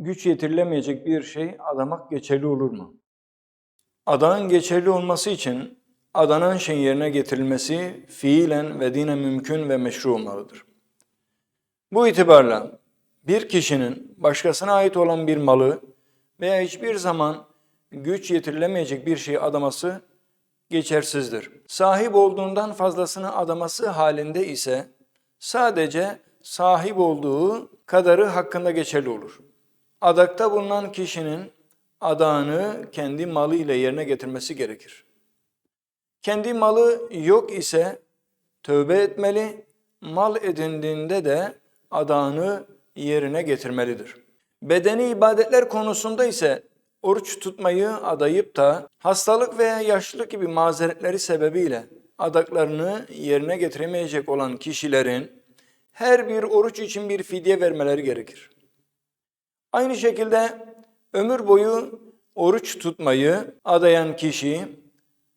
güç yetirilemeyecek bir şey adamak geçerli olur mu? Adağın geçerli olması için adanan şeyin yerine getirilmesi fiilen ve dinen mümkün ve meşru olmalıdır. Bu itibarla bir kişinin başkasına ait olan bir malı veya hiçbir zaman güç yetirilemeyecek bir şeyi adaması geçersizdir. Sahip olduğundan fazlasını adaması halinde ise sadece sahip olduğu kadarı hakkında geçerli olur. Adakta bulunan kişinin adağını kendi malı ile yerine getirmesi gerekir. Kendi malı yok ise tövbe etmeli, mal edindiğinde de adağını yerine getirmelidir. Bedeni ibadetler konusunda ise oruç tutmayı adayıp da hastalık veya yaşlılık gibi mazeretleri sebebiyle adaklarını yerine getiremeyecek olan kişilerin her bir oruç için bir fidye vermeleri gerekir. Aynı şekilde ömür boyu oruç tutmayı adayan kişi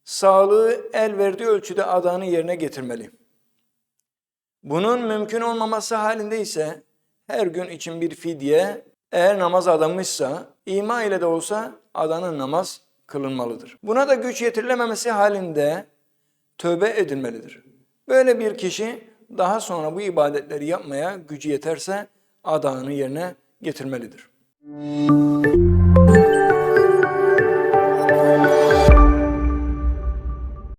sağlığı el verdiği ölçüde adağını yerine getirmeli. Bunun mümkün olmaması halinde ise her gün için bir fidye eğer namaz adamışsa ima ile de olsa adanın namaz kılınmalıdır. Buna da güç yetirilememesi halinde tövbe edilmelidir. Böyle bir kişi daha sonra bu ibadetleri yapmaya gücü yeterse adağını yerine getirmelidir.